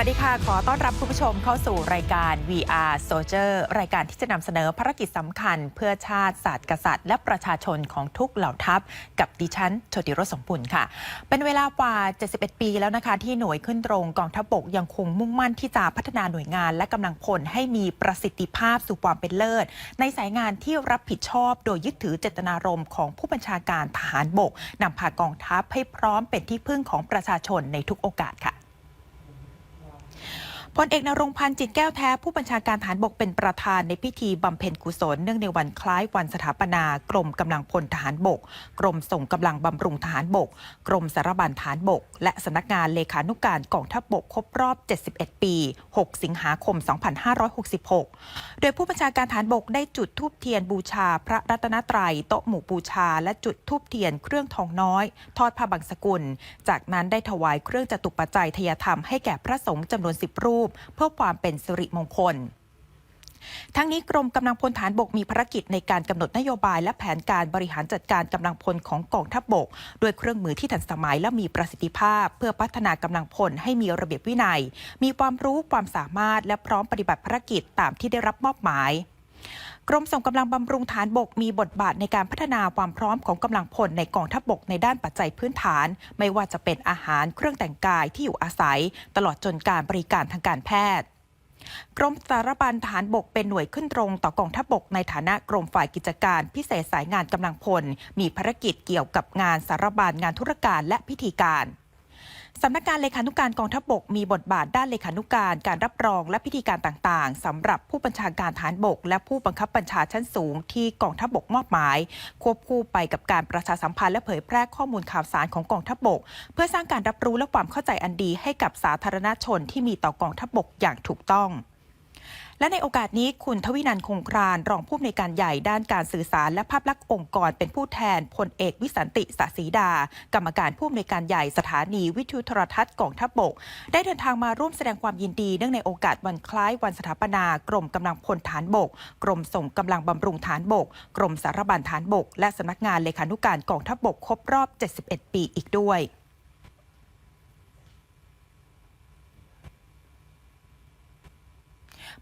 วัสดีค่ะ ขอต้อนรับคุณผู้ชมเข้าสู่รายการ VR Soldier รายการที่จะนำเสนอภารกิจสำคัญ เพื่อชาติศาสตร์กษัตริย์ และประชาชนของทุกเหล่าทัพ กับดิฉันโชติรสสมบุญค่ะ เป็นเวลากว่า 71 ปีแล้วนะคะ ที่หน่วยขึ้นตรงกองทัพบกยังคงมุ่งมั่นที่จะพัฒนาหน่วยงาน และกำลังพลให้มีประสิทธิภาพสู่ความเป็นเลิศ ในสายงานที่รับผิดชอบ โดยยึดถือเจตนารมณ์ของผู้บัญชาการทหารบกนำพากองทัพให้พร้อมเป็นที่พึ่งของประชาชนในทุกโอกาสค่ะ พลเอกนรงพันธ์จิตแก้วแท้ผู้บัญชาการฐานบกเป็นประธานในพิธีบำเพ็ญกุศลเนื่องในวันคล้ายวันสถาปนากรมกำลังพลทหารบก กรมส่งกำลังบำรุงทหารบก กรมสารบัญฐานบก และสำนักงานเลขานุการกองทัพบกครบรอบ 71 ปี 6 สิงหาคม 2566 โดยผู้บัญชาการฐานบกได้จุดธูปเทียนบูชาพระรัตนตรัยโต๊ะหมู่บูชา และจุดธูปเทียนเครื่องทองน้อย ทอดผ้าบังสกุล จากนั้นได้ถวายเครื่องจตุปัจจัยทยธรรมให้แก่พระสงฆ์จำนวน 10 รูปเพื่อความเป็นสิริมงคลทั้งนี้กรมกำลังพลฐานบกมีภารกิจในการกำหนดนโยบายและแผนการบริหารจัดการกำลังพลของกองทัพบกด้วยเครื่องมือที่ทันสมัยและมีประสิทธิภาพ เพื่อพัฒนากำลังพลให้มีระเบียบวินัย มีความรู้ความสามารถและพร้อมปฏิบัติภารกิจตามที่ได้รับมอบหมาย กรมส่งกำลังบำรุงฐานบกมีบทบาทในการพัฒนาความพร้อมของกำลังพลในกองทัพบกในด้านปัจจัยพื้นฐาน ไม่ว่าจะเป็นอาหารเครื่องแต่งกายที่อยู่อาศัย ตลอดจนการบริการทางการแพทย์กรมสารบัญฐานบกเป็นหน่วยขึ้นตรงต่อกองทัพบกในฐานะกรมฝ่ายกิจการพิเศษสายงานกำลังพล มีภารกิจเกี่ยวกับงานสารบัญงานธุรการและพิธีการ สำนักงานเลขานุการกองทัพบกมีบทบาทด้านเลขานุการการรับรองและพิธีการต่างๆสำหรับผู้บัญชาการฐานบก และผู้บังคับบัญชาชั้นสูงที่กองทัพบกมอบหมาย ควบคู่ไปกับการประชาสัมพันธ์และเผยแพร่ข้อมูลข่าวสารของกองทัพบก เพื่อสร้างการรับรู้และความเข้าใจอันดีให้กับสาธารณชนที่มีต่อกองทัพบกอย่างถูกต้อง และในโอกาสนี้คุณทวินันท์คงคราน รองผู้อำนวยการใหญ่ด้านการสื่อสารและภาพลักษณ์องค์กร เป็นผู้แทนพลเอกวิสันติสศรีดา กรรมการผู้อำนวยการใหญ่สถานีวิทยุโทรทัศน์กองทัพบก ได้เดินทางมาร่วมแสดงความยินดีเนื่องในโอกาสวันคล้ายวันสถาปนากรมกำลังพลฐานบก กรมส่งกำลังบำรุงฐานบก กรมสารบัญฐานบก และสำนักงานเลขานุการกองทัพบกครบรอบ 71 ปีอีกด้วย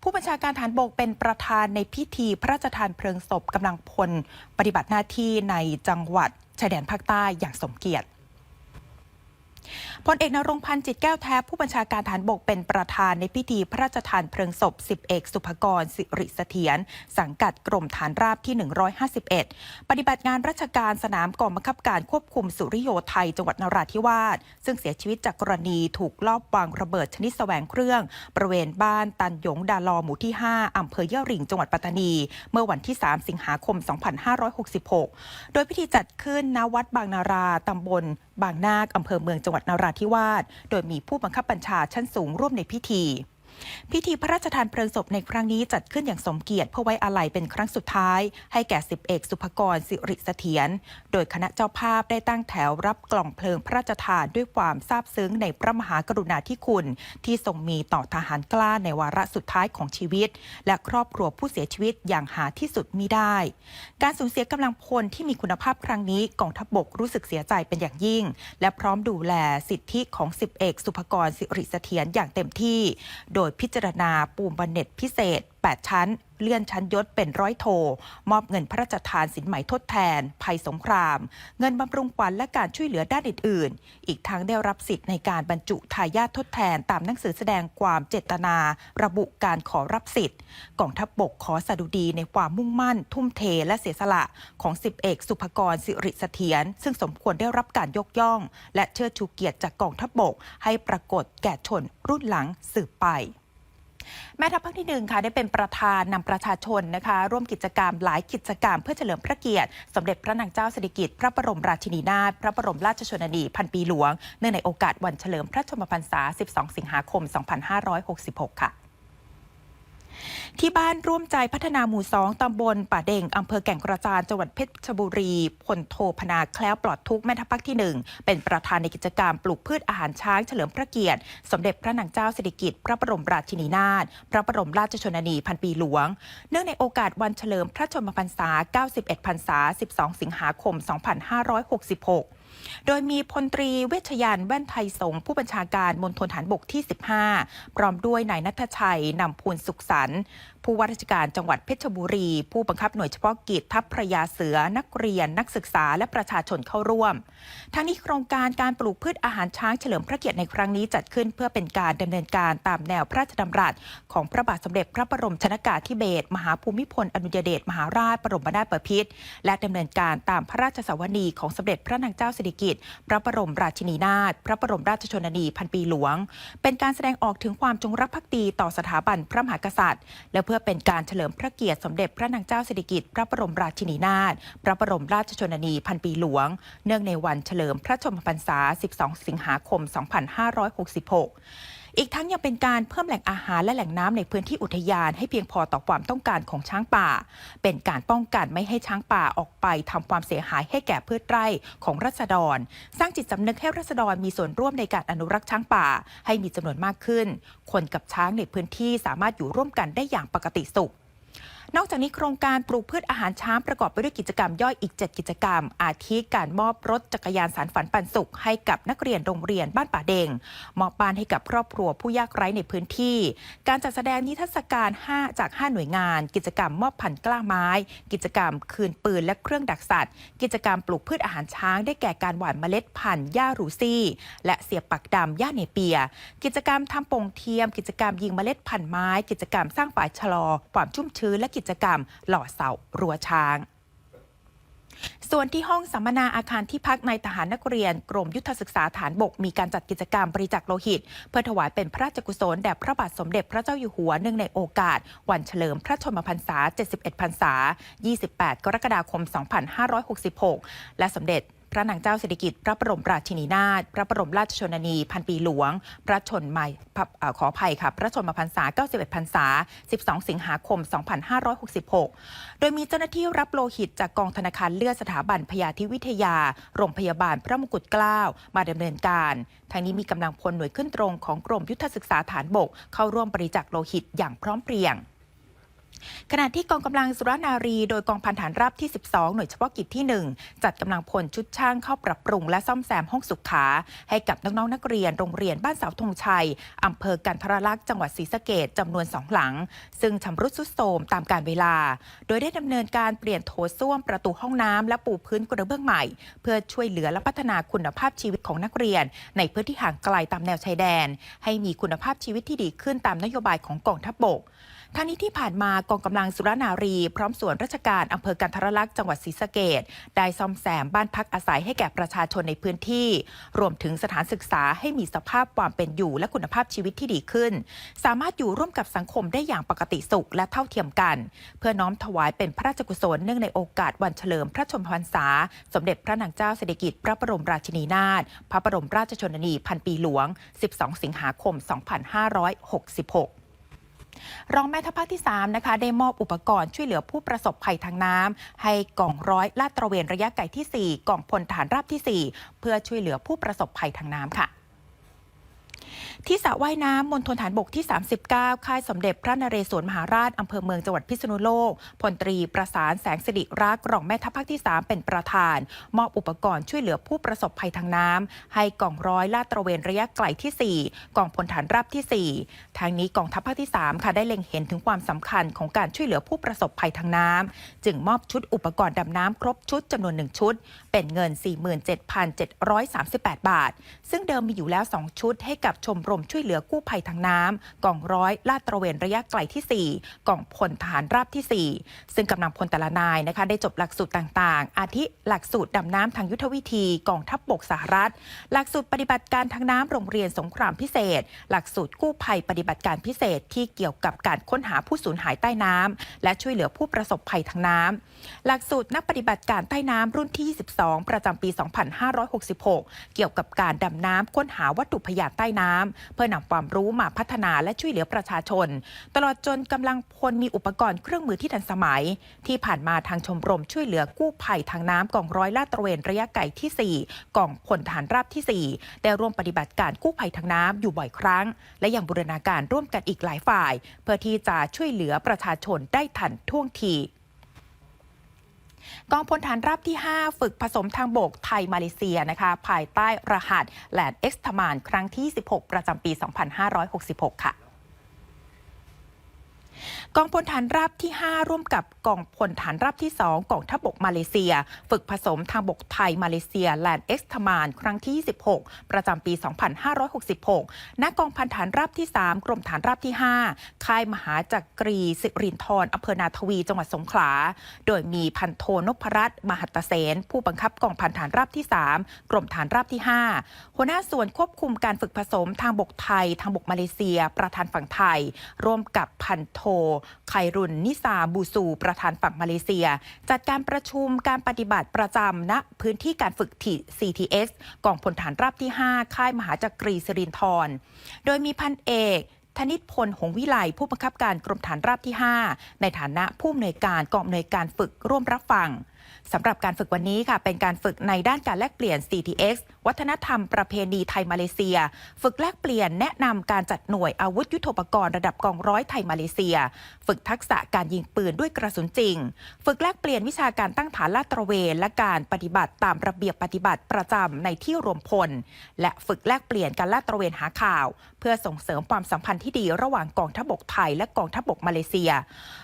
ผู้บัญชาการฐานบกเป็นประธานในพิธีพระราชทานเพลิงศพกำลังพล ปฏิบัติหน้าที่ในจังหวัดชายแดนภาคใต้อย่างสมเกียรติ พลเอกนรงพันธ์จิตแก้วแท้ผู้บัญชาการฐานบกเป็นประธานในพิธีพระราชทานเพลิงศพสิบเอกสุภกรสิริเสถียรสังกัดกรมฐานราบที่ 151 ปฏิบัติงานราชการสนามกองบังคับการควบคุมสุริโยไทยจังหวัดนราธิวาสซึ่งเสียชีวิตจากกรณีถูกลอบวางระเบิดชนิดแสวงเครื่อง บริเวณบ้านตันยงดาลอหมู่ที่ 5 อำเภอยะริงจังหวัดปัตตานี เมื่อวันที่ 3 สิงหาคม 2566 โดยพิธีจัดขึ้นณวัดบางนาราตำบลบางนาคอำเภอเมืองจังหวัดนราธิวาส โดยมีผู้บังคับบัญชาชั้นสูงร่วมในพิธี พิธีพระราชทานเพลิงศพในครั้งนี้จัดขึ้นอย่างสมเกียรติเพื่อไว้อาลัยเป็นครั้งสุดท้าย ให้แก่สิบเอกสุภกรสิริเสถียรโดยคณะเจ้าภาพได้ตั้งแถวรับกล่องเพลิงพระราชทานด้วยความซาบซึ้งในพระมหากรุณาธิคุณ ที่ทรงมีต่อทหารกล้าในวาระสุดท้ายของชีวิต และครอบครัวผู้เสียชีวิตอย่างหาที่สุดมิได้ การสูญเสียกำลังพลที่มีคุณภาพครั้งนี้กองทัพบกรู้สึกเสียใจเป็นอย่างยิ่ง และพร้อมดูแลสิทธิของสิบเอกสุภกรสิริเสถียรอย่างเต็มที่ โดยพิจารณาปูมบันเน็ตพิเศษ 8 ชั้น เลื่อนชั้นยศเป็นร้อยโท มอบเงินพระราชทานสินไหมทดแทน ภัยสงคราม เงินบำรุงขวัญและการช่วยเหลือด้านอื่น ๆ อีกทั้งได้รับสิทธิ์ในการบรรจุทายาททดแทนตามหนังสือแสดงความเจตนา ระบุการขอรับสิทธิ์กองทัพบบกขอสดุดีในความมุ่งมั่น ทุ่มเทและเสียสละของสิบเอกสุภกรสิริเสถียรซึ่งสมควรได้รับการยกย่อง และเชิดชูเกียรติจากกองทัพบบกให้ปรากฏแก่ชนรุ่นหลังสืบไป แม่ทัพภาคที่หนึ่งค่ะได้เป็นประธานนำประชาชนนะคะ ร่วมกิจกรรมหลายกิจกรรมเพื่อเฉลิมพระเกียรติ สมเด็จพระนางเจ้าสิริกิติ์พระบรมราชินีนาถพระบรมราชชนนีพันปีหลวง เนื่องในโอกาสวันเฉลิมพระชนมพรรษา 12 สิงหาคม 2566 ค่ะ ที่บ้านร่วมใจพัฒนาหมู่สองตำบลป่าเด่งอำเภอแก่งกระจานจังหวัดเพชรบุรีพลโทพนาแคล้วปลอดทุกแม่ทัพภาคที่หนึ่งเป็นประธานในกิจกรรมปลูกพืชอาหารช้างเฉลิมพระเกียรติ สมเด็จพระนางเจ้าสิริกิติ์พระบรมราชินีนาถพระบรมราชชนนีพันปีหลวง เนื่องในโอกาสวันเฉลิมพระชนมพรรษา 91 พรรษา 12 สิงหาคม 2566 โดยมีพลตรีเวชยานแว่นไทยสงผู้บัญชาการมณฑลฐานบกที่ 15 พร้อมด้วยนายนัทชัยนำพูลสุขสันต์ ผู้ว่าราชการจังหวัดเพชรบุรี ผู้บังคับหน่วยเฉพาะกิจทัพพระยาเสือนักเรียน นักศึกษาและประชาชนเข้าร่วม ทั้งนี้โครงการการปลูกพืชอาหารช้างเฉลิมพระเกียรติในครั้งนี้จัดขึ้นเพื่อเป็นการดำเนินการตามแนวพระราชดำรัส ของพระบาทสมเด็จพระบรมชนากาธิเบศรมหาภูมิพลอดุลยเดชมหาราชบรมนาถบพิตรและดำเนินการตามพระราชสวนีของสมเด็จพระนางเจ้าสิริกิติ์พระบรมราชินีนาถพระบรมราชชนนีพันปีหลวง เป็นการแสดงออกถึงความจงรักภักดีต่อสถาบันพระมหากษัตริย์ และเพื่อเป็นการเฉลิมพระเกียรติสมเด็จพระนางเจ้าสิริกิติ์พระบรมราชินีนาถพระบรมราชชนนีพันปีหลวง เนื่องในวันเฉลิมพระชนมพรรษา 12 สิงหาคม 2566 อีกทั้งยังเป็นการเพิ่มแหล่งอาหารและแหล่งน้ำในพื้นที่อุทยานให้เพียงพอต่อความต้องการของช้างป่า เป็นการป้องกันไม่ให้ช้างป่าออกไปทำความเสียหายให้แก่พืชไร่ของรัษฎร สร้างจิตสำนึกให้รัษฎรมีส่วนร่วมในการอนุรักษ์ช้างป่า ให้มีจำนวนมากขึ้น คนกับช้างในพื้นที่สามารถอยู่ร่วมกันได้อย่างปกติสุข นอกจากนี้โครงการปลูกพืชอาหารช้างประกอบไปด้วยกิจกรรมย่อยอีก 7 กิจกรรม อาทิการมอบรถจักรยานสารฝันปันสุข ให้กับนักเรียนโรงเรียนบ้านป่าเดงมอบบ้านให้กับครอบครัวผู้ยากไร้ในพื้นที่ การจัดแสดงนิทรรศการ 5 จาก 5 หน่วยงาน กิจกรรมมอบพันกล้าไม้ กิจกรรมคืนปืนและเครื่องดักสัตว์ กิจกรรมปลูกพืชอาหารช้างได้แก่การหว่านเมล็ดพันธุ์หญ้ารูซี่ และเสียบปักดำหญ้าเนเปีย กิจกรรมทำโป่งเทียม กิจกรรมยิงเมล็ดพันธุ์ไม้ กิจกรรมสร้างฝ่ายชะลอความชุ่มชื้นและกิจกรรม หล่อเสารั้วช้าง ส่วนที่ห้องสัมมนาอาคารที่พักในทหารนักเรียน กรมยุทธศึกษาฐานบกมีการจัดกิจกรรมบริจาคโลหิต เพื่อถวายเป็นพระราชกุศลแด่พระบาทสมเด็จพระเจ้าอยู่หัวเนื่องในโอกาส วันเฉลิมพระชนมพรรษา 71 พรรษา 28 กรกฎาคม 2566 และสมเด็จ พระนางเจ้าสิริกิติ์พระบรมราชินีนาถพระบรมราชชนนี พันปีหลวง พระชนมาขออภัยค่ะ พระชนมพรรษา 91พรรษา 12 สิงหาคม 2566 โดยมีเจ้าหน้าที่รับโลหิตจากกองธนาคารเลือดสถาบันพยาธิวิทยา โรงพยาบาลพระมงกุฎเกล้ามาดำเนินการ ทางนี้มีกำลังพลหน่วยขึ้นตรงของกรมยุทธศึกษาฐานบก เข้าร่วมบริจาคโลหิตอย่างพร้อมเพรียง ขณะที่กองกำลังสุรนารี โดยกองพันฐานราบที่ 12 หน่วยเฉพาะกิจที่ 1 จัดกำลังพลชุดช่างเข้าปรับปรุงและซ่อมแซมห้องสุขา ให้กับน้องๆนักเรียนโรงเรียนบ้านเสาธงชัยอำเภอกันทรลักษณ์จังหวัดศรีสะเกดจำนวนสองหลัง ซึ่งชำรุดทรุดโทรมตามการเวลา โดยได้ดำเนินการเปลี่ยนโถส้วมประตูห้องน้ำและปูพื้นกระเบื้องใหม่ เพื่อช่วยเหลือและพัฒนาคุณภาพชีวิตของนักเรียน ในพื้นที่ห่างไกลตามแนวชายแดน ให้มีคุณภาพชีวิตที่ดีขึ้นตามนโยบายของกองทัพบก ทางนี้ที่ผ่านมากองกำลังสุรนารี พร้อมส่วนราชการอำเภอกันทรลักษณ์จังหวัดศรีสะเกดได้ซ่อมแซมบ้านพักอาศัยให้แก่ประชาชนในพื้นที่ รวมถึงสถานศึกษาให้มีสภาพความเป็นอยู่และคุณภาพชีวิตที่ดีขึ้น สามารถอยู่ร่วมกับสังคมได้อย่างปกติสุขและเท่าเทียมกัน เพื่อน้อมถวายเป็นพระราชกุศลเนื่องในโอกาสวันเฉลิมพระชนมพรรษา สมเด็จพระนางเจ้าสิริกิติ์พระบรมราชินีนาถพระบรมราชชนนีพันปีหลวง 12 สิงหาคม 2566 รองแม่ทัพภาคที่3นะคะได้มอบอุปกรณ์ช่วยเหลือผู้ประสบภัยทางน้ำให้กองร้อยลาดตระเวนระยะไกลที่ 4กองพลฐานราบที่ 4 เพื่อช่วยเหลือผู้ประสบภัยทางน้ำค่ะ ที่สระว่ายน้ำมณฑลฐานบกที่ 39 ค่ายสมเด็จพระนเรศวรมหาราชอำเภอเมืองจังหวัดพิษณุโลก พลตรีประสานแสงสิริรักษ์รองแม่ทัพภาคที่ 3 เป็นประธาน มอบอุปกรณ์ช่วยเหลือผู้ประสบภัยทางน้ำให้กองร้อยลาดตระเวนระยะไกลที่ 4 กองพลฐานราบที่ 4 ทางนี้กองทัพภาคที่ 3 ค่ะได้เล็งเห็นถึงความสำคัญของการช่วยเหลือผู้ประสบภัยทางน้ำจึงมอบชุดอุปกรณ์ดำน้ำครบชุดจำนวนหนึ่งชุด เป็นเงิน 47,738 บาท ซึ่งเดิมมีอยู่แล้ว 2 ชุดให้กับชมรมช่วยเหลือกู้ภัยทางน้ำกองร้อยลาดตระเวนระยะไกลที่ 4กองพลทหารราบที่ 4 ซึ่งกำลังพลแต่ละนายนะคะได้จบหลักสูตรต่างๆ อาทิหลักสูตรดำน้ำทางยุทธวิธีกองทัพบบกสหรัฐ หลักสูตรปฏิบัติการทางน้ำโรงเรียนสงครามพิเศษ หลักสูตรกู้ภัยปฏิบัติการพิเศษที่เกี่ยวกับการค้นหาผู้สูญหายใต้น้ำและช่วยเหลือผู้ประสบภัยทางน้ำหลักสูตรนักปฏิบัติการใต้น้ำรุ่นที่ 22 ประจำปี 2566 เกี่ยวกับการดำน้ำค้นหาวัตถุพยานใต้น้ำเพื่อนำความรู้มาพัฒนาและช่วยเหลือประชาชน ตลอดจนกำลังพลมีอุปกรณ์เครื่องมือที่ทันสมัย ที่ผ่านมาทางชมรมช่วยเหลือกู้ภัยทางน้ำกองร้อยลาดตระเวนระยะไกลที่ 4กองพลฐานราบที่ 4 ได้ร่วมปฏิบัติการกู้ภัยทางน้ำอยู่บ่อยครั้ง และยังบูรณาการร่วมกันอีกหลายฝ่าย เพื่อที่จะช่วยเหลือประชาชนได้ทันท่วงที กองพลฐานราบที่ 5 ฝึกผสมทางบกไทยมาเลเซียนะคะภายใต้รหัสแลนด์เอ็กซ์ทมานครั้งที่ 16 ประจำปี 2566 ค่ะ กองพลฐานราบที่ 5 ร่วมกับกองพลฐานราบที่ 2กองทัพบกมาเลเซีย ฝึกผสมทางบกไทยมาเลเซียแลนด์เอ็กซ์ทมานครั้งที่ 26 ประจำปี 2566 ณ กองพันฐานราบที่ 3 กรมฐานราบที่ 5 ค่ายมหาจักรีสิรินทรอำเภอนาทวี จังหวัดสงขลา โดยมีพันโทนพรัตน์มหัตตเสน ผู้บังคับกองพันฐานราบที่ 3 กรมฐานราบที่ 5 หัวหน้าส่วนควบคุมการฝึกผสมทางบกไทย ทางบกมาเลเซีย ประธานฝั่งไทย ร่วมกับพันโทไครุนนิซาบูซู ประธานฝั่งมาเลเซีย จัดการประชุมการปฏิบัติประจำณพื้นที่การฝึกที CTX กองพลฐานราบที่ 5 ค่ายมหาจักรีสิรินทร โดยมีพันเอกธนิตพล หงวิไล ผู้บังคับการกรมฐานราบที่ 5 ในฐานะผู้อำนวยการกองอำนวยการฝึกร่วมรับฟัง สำหรับการฝึกวันนี้ค่ะ เป็นการฝึกในด้านการแลกเปลี่ยน CTX วัฒนธรรมประเพณีไทยมาเลเซีย ฝึกแลกเปลี่ยนแนะนำการจัดหน่วยอาวุธยุทโธปกรณ์ระดับกองร้อยไทยมาเลเซีย ฝึกทักษะการยิงปืนด้วยกระสุนจริง ฝึกแลกเปลี่ยนวิชาการตั้งฐานลาดตระเวนและการปฏิบัติตามระเบียบปฏิบัติประจำในที่รวมพล และฝึกแลกเปลี่ยนการลาดตระเวนหาข่าว เพื่อส่งเสริมความสัมพันธ์ที่ดีระหว่างกองทัพบกไทยและกองทัพบกมาเลเซีย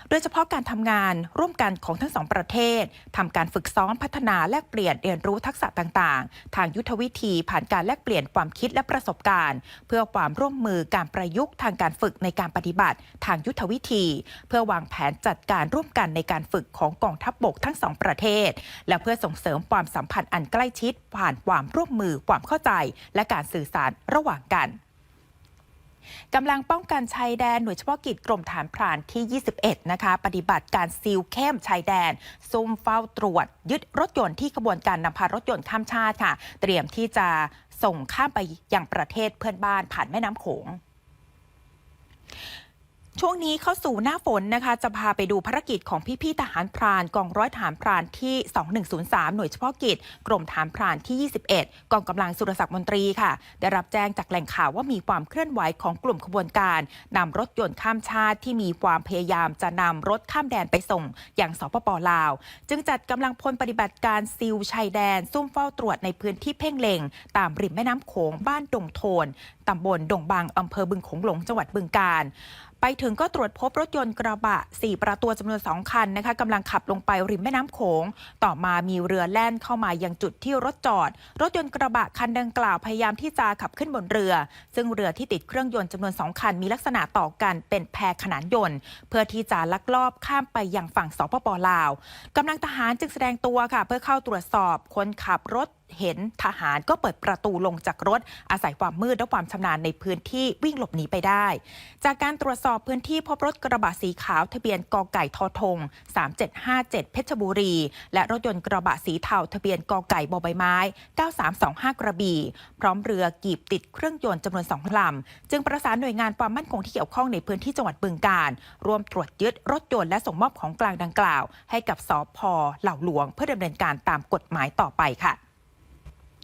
โดยเฉพาะการทำงานร่วมกันของทั้งสองประเทศทำการฝึกซ้อมพัฒนาแลกเปลี่ยนเรียนรู้ทักษะต่างๆ ทางยุทธวิธีผ่านการแลกเปลี่ยนความคิดและประสบการณ์ เพื่อความร่วมมือการประยุกต์ทางการฝึกในการปฏิบัติ ทางยุทธวิธี เพื่อวางแผนจัดการร่วมกันในการฝึกของกองทัพบบกทั้งสองประเทศ และเพื่อส่งเสริมความสัมพันธ์อันใกล้ชิด ผ่านความร่วมมือความเข้าใจ และการสื่อสารระหว่างกัน กำลังป้องกันชายแดนหน่วยเฉพาะกิจกรมฐานพรานที่ 21 นะคะ ปฏิบัติการซีลเข้มชายแดน ซุ่มเฝ้าตรวจ ยึดรถยนต์ที่ขบวนการนำพารถยนต์ข้ามชาติค่ะ เตรียมที่จะส่งข้ามไปยังประเทศเพื่อนบ้านผ่านแม่น้ำโขง ช่วงนี้เข้าสู่หน้าฝนนะคะ จะพาไปดูภารกิจของพี่ๆทหารพรานกองร้อยทหารพรานที่ 2103 หน่วยเฉพาะกิจ กรมทหารพรานที่ 21 กองกำลังสุรศักดิ์มนตรีค่ะ ได้รับแจ้งจากแหล่งข่าวว่ามีความเคลื่อนไหวของกลุ่มขบวนการนำรถยนต์ข้ามชาติที่มีความพยายามจะนำรถข้ามแดนไปส่งอย่างสปปลาว จึงจัดกำลังพลปฏิบัติการซิลชายแดน ซุ่มเฝ้าตรวจในพื้นที่เพ่งเล็ง ตามริมแม่น้ำโขงบ้านดงโทนตำบลดงบางอำเภอบึงโขงหลงจังหวัดบึงกาฬ ไปถึงก็ตรวจพบรถยนต์กระบะ 4 ประตูจำนวน 2 คันนะคะกำลังขับลงไปริมแม่น้ำโขง ต่อมามีเรือแล่นเข้ามายังจุดที่รถจอด รถยนต์กระบะคันดังกล่าวพยายามที่จะขับขึ้นบนเรือ ซึ่งเรือที่ติดเครื่องยนต์จำนวน 2 คัน มีลักษณะต่อกันเป็นแพขนานยนต์ เพื่อที่จะลักลอบข้ามไปยังฝั่งสปปลาวกำลังทหารจึงแสดงตัวค่ะ เพื่อเข้าตรวจสอบคนขับรถ เห็นทหารก็เปิดประตูลงจากรถ อาศัยความมืดและความชำนาญในพื้นที่วิ่งหลบหนีไปได้ จากการตรวจสอบพื้นที่พบรถกระบะสีขาวทะเบียนกอไก่ทอทง 3757 เพชรบุรี และรถยนต์กระบะสีเทาทะเบียนกอไก่บอใบไม้ 9325 กระบี่ พร้อมเรือกีบติดเครื่องยนต์จำนวนสองลำ จึงประสานหน่วยงานความมั่นคงที่เกี่ยวข้องในพื้นที่จังหวัดบึงกาฬรวมตรวจยึดรถยนต์และส่งมอบของกลางดังกล่าว ให้กับสพเหล่าหลวง เพื่อดำเนินการตามกฎหมายต่อไปค่ะ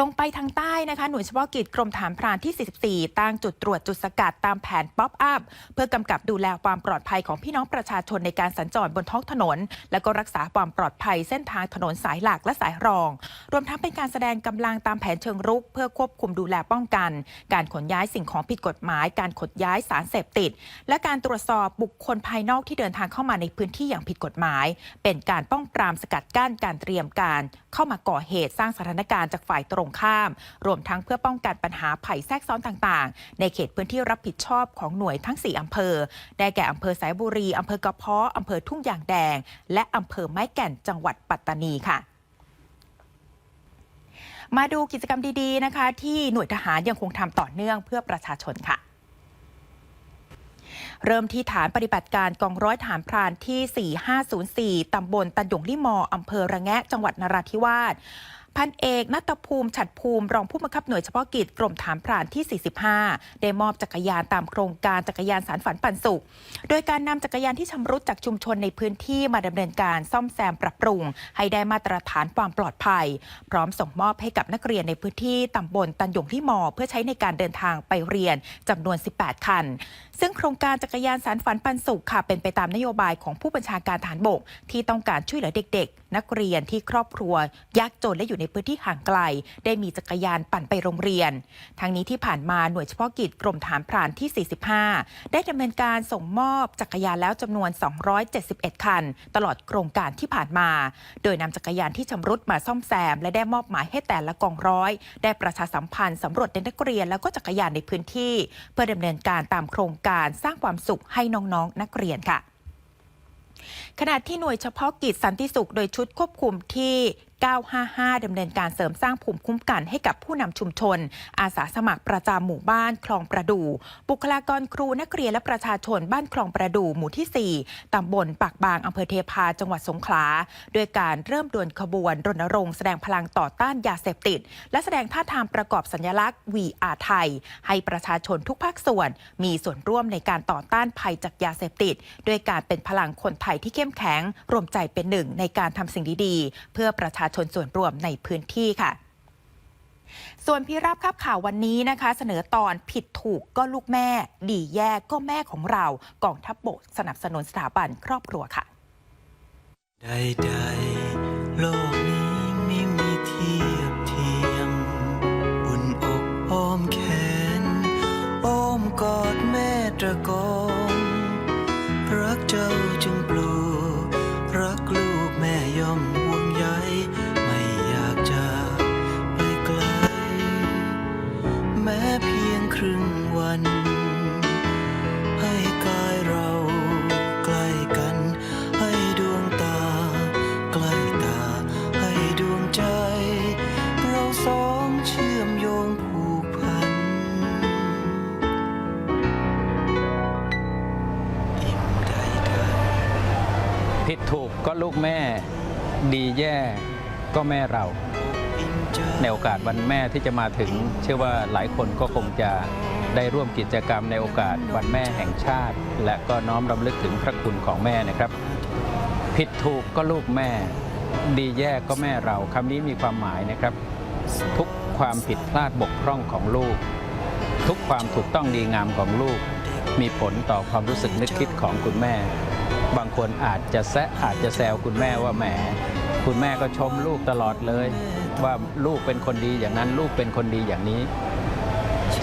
ลงไปทางใต้นะคะ หน่วยเฉพาะกิจกรมฐานพรานที่ 44 ตั้งจุดตรวจจุดสกัดตามแผนป๊อปอัพเพื่อกำกับดูแลความปลอดภัยของพี่น้องประชาชนในการสัญจรบนท้องถนน และก็รักษาความปลอดภัยเส้นทางถนนสายหลักและสายรอง รวมทั้งเป็นการแสดงกำลังตามแผนเชิงรุก เพื่อควบคุมดูแลป้องกัน การขนย้ายสิ่งของผิดกฎหมาย การขนย้ายสารเสพติด และการตรวจสอบบุคคลภายนอกที่เดินทางเข้ามาในพื้นที่อย่างผิดกฎหมาย เป็นการป้องปรามสกัดกั้นการเตรียมการ เข้ามาก่อเหตุสร้างสถานการณ์จากฝ่ายตรงข้าม รวมทั้งเพื่อป้องกันปัญหาภัยแทรกซ้อนต่างๆ ในเขตพื้นที่รับผิดชอบของหน่วยทั้ง 4 อำเภอ ได้แก่อำเภอสายบุรี อำเภอกระเพาะ อำเภอทุ่งยางแดง และอำเภอไม้แก่นจังหวัดปัตตานีค่ะมาดูกิจกรรมดีๆนะคะ ที่หน่วยทหารยังคงทำต่อเนื่องเพื่อประชาชนค่ะ เริ่มที่ฐานปฏิบัติการกองร้อยฐานพรานที่ 4504 ตำบลตันหยงลิมอ อำเภอระแงะ จังหวัดนราธิวาส พันเอกนัตภูมิ ฉัดภูมิรองผู้บังคับหน่วยเฉพาะกิจกรมฐานพรานที่ 45 ได้มอบจักรยานตามโครงการจักรยานสารฝันปันสุข โดยการนำจักรยานที่ชำรุดจากชุมชนในพื้นที่มาดำเนินการซ่อมแซมปรับปรุง ให้ได้มาตรฐานความปลอดภัย พร้อมส่งมอบให้กับนักเรียนในพื้นที่ตำบลตันหยงที่มอ เพื่อใช้ในการเดินทางไปเรียนจำนวน 18 คัน ซึ่งโครงการจักรยานสารฝันปันสุขค่ะเป็นไปตามนโยบายของผู้บัญชาการฐานบก ที่ต้องการช่วยเหลือเด็ก ๆ นักเรียนที่ครอบครัวยากจนและอยู่ในพื้นที่ห่างไกล ได้มีจักรยานปั่นไปโรงเรียน ทั้งนี้ที่ผ่านมาหน่วยเฉพาะกิจกรมฐานพรานที่ 45 ได้ดำเนินการส่งมอบจักรยานแล้วจำนวน 271 คัน ตลอดโครงการที่ผ่านมา โดยนำจักรยานที่ชำรุดมาซ่อมแซม และได้มอบหมายให้แต่ละกองร้อย ได้ประชาสัมพันธ์สำรวจเด็กนักเรียนแล้วก็จักรยานในพื้นที่ เพื่อดำเนินการตามโครงการสร้างความสุขให้น้องๆ นักเรียนค่ะขณะที่หน่วยเฉพาะกิจสันติสุขโดยชุดควบคุมที่ 955 ดำเนินการเสริมสร้างภูมิคุ้มกันให้กับผู้นำชุมชน อาสาสมัครประจำหมู่บ้านคลองประดู่บุคลากรครูนักเรียนและประชาชนบ้านคลองประดู่หมู่ที่ 4 ตำบลปากบางอำเภอเทพาจังหวัดสงขลาด้วยการเริ่มดินขบวนรณรงค์แสดงพลังต่อต้านยาเสพติด และแสดงท่าทางประกอบสัญลักษณ์วีอาไทย ให้ประชาชนทุกภาคส่วน มีส่วนร่วมในการต่อต้านภัยจากยาเสพติดด้วยการเป็นพลังคนไทยที่เข้มแข็งรวมใจเป็นหนึ่งในการทำสิ่งดีๆ เพื่อประชาชชนส่วนรวมในพื้นที่ค่ะส่วนพี่รับครับข่าววันนี้นะคะ เสนอตอนผิดถูกก็ลูกแม่ ดีแย่ก็แม่ของเรากองทัพบบกสนับสนุนสถาบันครอบครัวค่ะใดๆโลกนี้ไม่มีเทียบเทียม อุ่นอกอ้อมแข ดีแย่ก็แม่เราในโอกาสวันแม่ที่จะมาถึง เชื่อว่าหลายคนก็คงจะได้ร่วมกิจกรรมในโอกาสวันแม่แห่งชาติ และก็น้อมรำลึกถึงพระคุณของแม่นะครับ ผิดถูกก็ลูกแม่ ดีแย่ก็แม่เราคำนี้มีความหมายนะครับ ทุกความผิดพลาดบกพร่องของลูก ทุกความถูกต้องดีงามของลูก มีผลต่อความรู้สึกนึกคิดของคุณแม่ บางคนอาจจะแซะอาจจะแซวคุณแม่ว่าแหม คุณแม่ก็ชมลูกตลอดเลย ว่าลูกเป็นคนดีอย่างนั้น ลูกเป็นคนดีอย่างนี้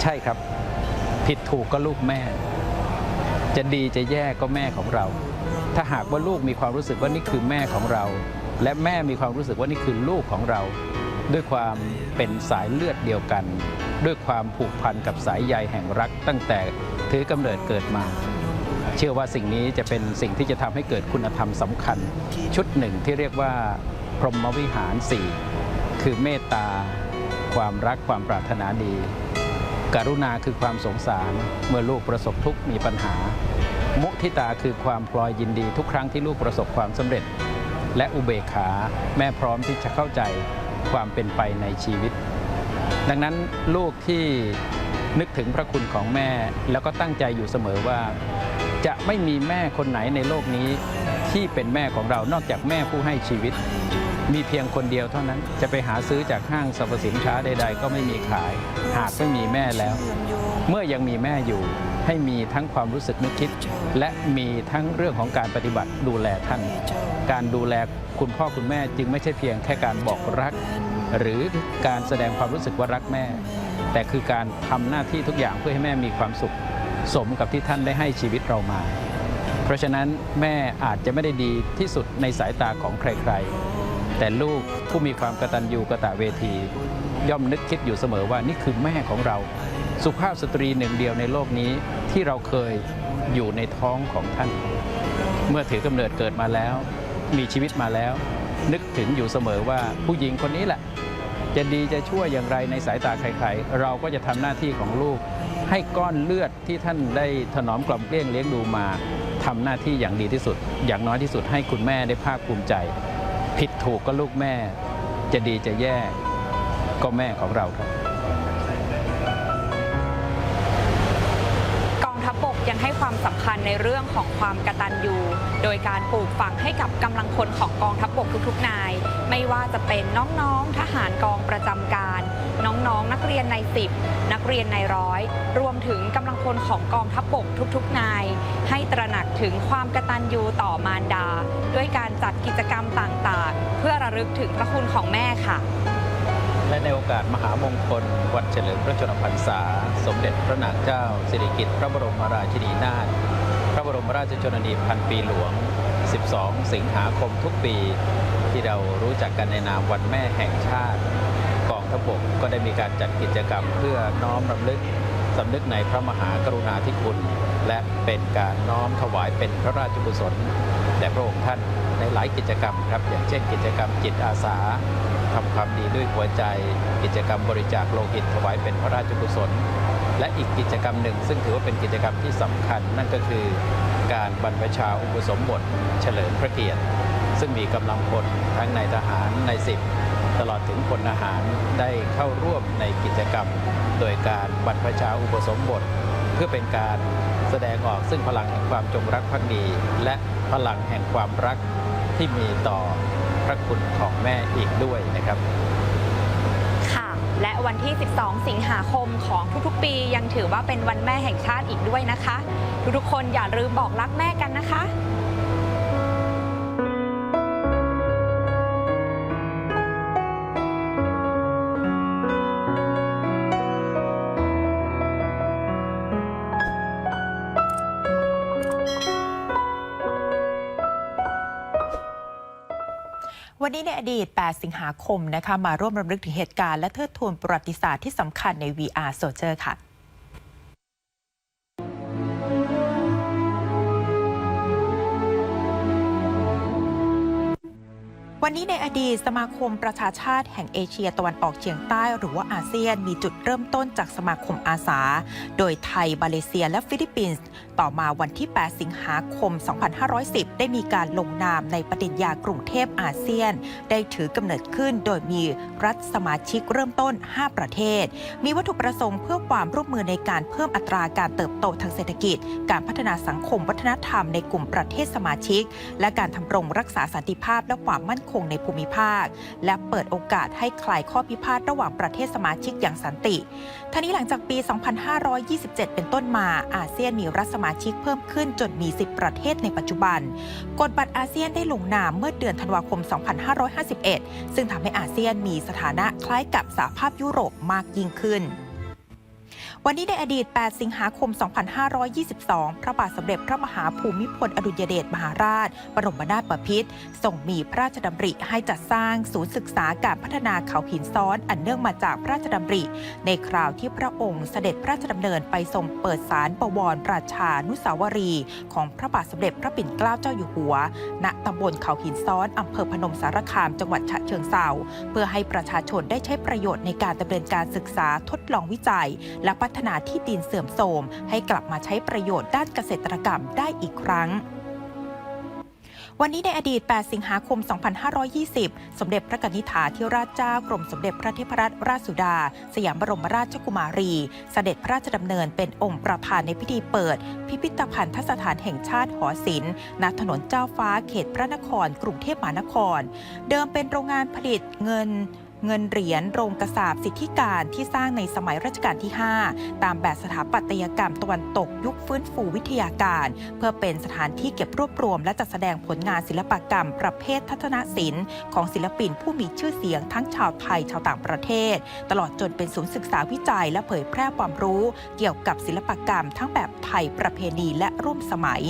ใช่ครับ ผิดถูกก็ลูกแม่ จะดีจะแย่ก็แม่ของเรา ถ้าหากว่าลูกมีความรู้สึกว่านี่คือแม่ของเรา และแม่มีความรู้สึกว่านี่คือลูกของเรา ด้วยความเป็นสายเลือดเดียวกัน ด้วยความผูกพันกับสายใยแห่งรักตั้งแต่ถือกำเนิดเกิดมา เชื่อว่าสิ่งนี้จะเป็นสิ่งที่จะทำให้เกิดคุณธรรมสำคัญ ชุดหนึ่งที่เรียกว่าพรหมวิหาร 4 คือเมตตา ความรักความปรารถนาดี กรุณาคือความสงสารเมื่อลูกประสบทุกข์มีปัญหา มุทิตาคือความพลอยยินดีทุกครั้งที่ลูกประสบความสำเร็จ และอุเบกขาแม่พร้อมที่จะเข้าใจความเป็นไปในชีวิต ดังนั้นลูกที่นึกถึงพระคุณของแม่แล้วก็ตั้งใจอยู่เสมอว่า จะไม่มีแม่คนไหนในโลกนี้ที่เป็นแม่ของเรานอกจากแม่ผู้ให้ชีวิต มีเพียงคนเดียวเท่านั้นจะไปหาซื้อจากห้างสรรพสินค้าใด ๆ ก็ไม่มีขาย หากไม่มีแม่แล้ว เมื่อยังมีแม่อยู่ให้มีทั้งความรู้สึกนึกคิด และมีทั้งเรื่องของการปฏิบัติดูแลท่าน การดูแลคุณพ่อคุณแม่จึงไม่ใช่เพียงแค่การบอกรัก หรือการแสดงความรู้สึกว่ารักแม่ แต่คือการทำหน้าที่ทุกอย่างเพื่อให้แม่มีความสุข สมกับที่ท่านได้ให้ชีวิตเรามา เพราะฉะนั้นแม่อาจจะไม่ได้ดีที่สุดในสายตาของใครๆ แต่ลูกผู้มีความกระตัญญูกระตะเวที ย่อมนึกคิดอยู่เสมอว่านี่คือแม่ของเรา สุภาพสตรีหนึ่งเดียวในโลกนี้ที่เราเคยอยู่ในท้องของท่าน เมื่อถือกำเนิดเกิดมาแล้ว มีชีวิตมาแล้ว นึกถึงอยู่เสมอว่าผู้หญิงคนนี้แหละจะดีจะชั่วอย่างไรในสายตาใครๆ เราก็จะทำหน้าที่ของลูก ให้ก้อนเลือดที่ท่านได้ถนอมกล่อมเกลี้ยงเลี้ยงดูมาทำหน้าที่อย่างดีที่สุด อย่างน้อยที่สุดให้คุณแม่ได้ภาคภูมิใจ ผิดถูกก็ลูกแม่ จะดีจะแย่ก็แม่ของเราครับ กองทัพบกยังให้ความสำคัญในเรื่องของความกตัญญูโดยการปลูกฝังให้กับกำลังพลของกองทัพบกทุกๆนาย ไม่ว่าจะเป็นน้องๆทหารกองประจำการ น้องๆ นักเรียนในสิบนักเรียนในร้อย รวมถึงกำลังพลของกองทัพบกทุกๆ นาย ให้ตระหนักถึงความกตัญญูต่อมารดา ด้วยการจัดกิจกรรมต่างๆ เพื่อระลึกถึงพระคุณของแม่ค่ะ และในโอกาสมหามงคล วันเฉลิมพระชนมพรรษา สมเด็จพระนางเจ้า สิริกิติ์พระบรมราชินีนาถพระบรมราชชนนีพันปีหลวง 12 สิงหาคมทุกปี ที่เรารู้จักกันในนามวันแม่แห่งชาติ ทัพบกก็ได้มีการจัดกิจกรรมเพื่อน้อมรำลึกสำนึกในพระมหากรุณาธิคุณ และเป็นการน้อมถวายเป็นพระราชกุศลแด่พระองค์ท่านในหลายกิจกรรมครับ อย่างเช่นกิจกรรมจิตอาสาทำความดีด้วยหัวใจ กิจกรรมบริจาคโลหิตถวายเป็นพระราชกุศล และอีกกิจกรรมหนึ่ง ซึ่งถือว่าเป็นกิจกรรมที่สำคัญ นั่นก็คือการบรรพชาอุปสมบทเฉลิมพระเกียรติ ซึ่งมีกำลังพลทั้งในทหารในสิบ ตลอดถึงพลทหารได้เข้าร่วมในกิจกรรม โดยการบรรพชาอุปสมบท เพื่อเป็นการแสดงออกซึ่งพลังแห่งความจงรักภักดี และพลังแห่งความรักที่มีต่อพระคุณของแม่อีกด้วยนะครับค่ะ และวันที่ 12 สิงหาคมของทุกๆ ปียังถือว่าเป็นวันแม่แห่งชาติอีกด้วยนะคะ ทุกๆคนอย่าลืมบอกรักแม่กันนะคะ วันนี้ในอดีต 8 สิงหาคมนะคะ มาร่วมรำลึกถึงเหตุการณ์และเทิดทูนประวัติศาสตร์ที่สำคัญใน VR Soldier ค่ะ วันนี้ในอดีตสมาคมประชาชาติแห่งเอเชียตะวันออกเฉียงใต้หรือว่าอาเซียนมีจุดเริ่มต้นจากสมาคมอาสา โดยไทยมาเลเซียและฟิลิปปินส์ต่อมาวันที่ 8 สิงหาคม 2510 ได้มีการลงนามในปฏิญญากรุงเทพอาเซียน ได้ถือกำเนิดขึ้นโดยมีรัฐสมาชิกเริ่มต้น 5 ประเทศ มีวัตถุประสงค์เพื่อความร่วมมือในการเพิ่มอัตราการเติบโตทางเศรษฐกิจ การพัฒนาสังคมวัฒนธรรมในกลุ่มประเทศสมาชิก และการทำรงรักษาสันติภาพและความมั่นคงในภูมิภาค และเปิดโอกาสให้คลายข้อพิพาทระหว่างประเทศสมาชิกอย่างสันติทั้นี้หลังจากปี 2527 เป็นต้นมาอาเซียนมีรัฐสมาชิกเพิ่มขึ้นจนมี 10 ประเทศในปัจจุบัน กฎบัตรอาเซียนได้ลงนามเมื่อเดือนธันวาคม 2551 ซึ่งทำให้อาเซียนมีสถานะคล้ายกับสหภาพยุโรปมากยิ่งขึ้น วันนี้ในอดีต 8 สิงหาคม 2522 พระบาทสมเด็จพระมหาภูมิพลอดุลยเดชมหาราช บรมนาถบพิตรทรงมีพระราชดำริให้จัดสร้างศูนย์ศึกษาการพัฒนาเขาหินซ้อนอันเนื่องมาจากพระราชดำริ ในคราวที่พระองค์เสด็จพระราชดำเนินไปทรงเปิดสารประวรราชานุสาวรีย์ของพระบาทสมเด็จพระปิ่นเกล้าเจ้าอยู่หัว ณ ตำบลเขาหินซ้อนอำเภอพนมสารคาม จังหวัดฉะเชิงเทราเพื่อให้ประชาชนได้ใช้ประโยชน์ในการดำเนินการศึกษาทดลองวิจัย และพัฒนาที่ดินเสื่อมโทรม ให้กลับมาใช้ประโยชน์ด้านเกษตรกรรมได้อีกครั้งวันนี้ในอดีต 8 สิงหาคม 2520 สมเด็จพระกนิษฐาธิราชเจ้ากรมสมเด็จพระเทพรัตนราชสุดา สยามบรมราชกุมารี เสด็จพระราชดำเนินเป็นองค์ประธานในพิธีเปิด พิพิธภัณฑสถานแห่งชาติหอศิลป์ณถนนเจ้าฟ้าเขตพระนคร กรุงเทพมหานคร เดิมเป็นโรงงานผลิตเงิน เงินเหรียญโรงกระสาบสิทธิการที่สร้างในสมัยรัชกาลที่ 5 ตามแบบสถาปัตยกรรมตะวันตกยุคฟื้นฟูวิทยาการ เพื่อเป็นสถานที่เก็บรวบรวม และจัดแสดงผลงานศิลปกรรม ประเภททัศนศิลป์ของศิลปินผู้มีชื่อเสียงทั้งชาวไทยชาวต่างประเทศ ตลอดจนเป็นศูนย์ศึกษาวิจัย และเผยแพร่ความรู้ เกี่ยวกับศิลปกรรม ทั้งแบบไทยประเพณีและร่วมสมัย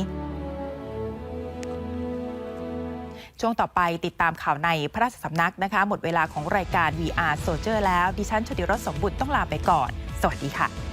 ช่วงต่อไปติดตามข่าวในพระราชสำนักนะคะ หมดเวลาของรายการ VR Soldier แล้ว ดิฉันชติรสสมบุญต้องลาไปก่อน สวัสดีค่ะ